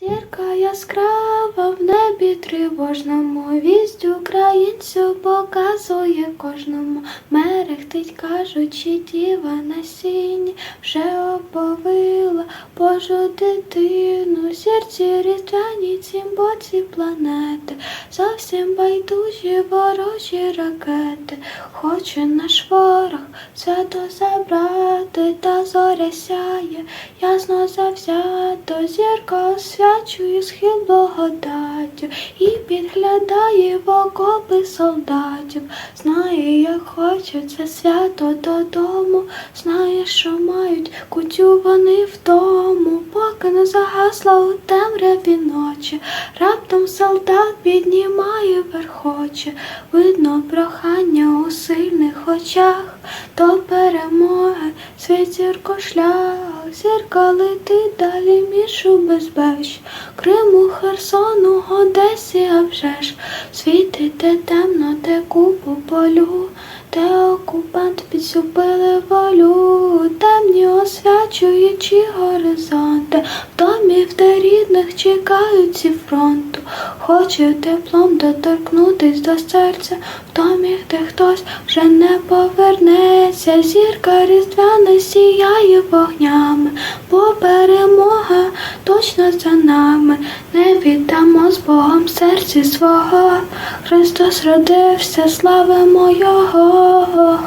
Зірка яскрава в небі тривожному, вість українцю показує кожному. Мерехтить, кажучи, діва на сіні, вже оповила Божу дитину, серці різдвяні цім боці планети, зовсім байдужі ворожі ракети, хоче наш ворог свято забрати, та зоря сяє, ясно завзято, зірка освячує схил благодаттю і підглядає в окопи солдатів. Знає, як хочуть це свято додому, знає, що мають кутю вони вдому, поки не загасла у темряві ночі. Раптом солдат піднімає верхоче, видно прохання у сильних очах до перемоги. Свій зірко шлях, зірка летить далі мішу безбеч. Криму, Херсону, Одесі, а вже ж світить де темно, де купу полю, де окупант підсупили волю, темні освячуючи горизонти, в домі, де рідних чекають зі фронту, хоче теплом доторкнутись до серця, в домі, де хтось вже не повернеться, зірка різдвяна сіяє вогнями, бо перемога точно за нами, не віддамо з Богом серці свого. Христос родився, славимо Його.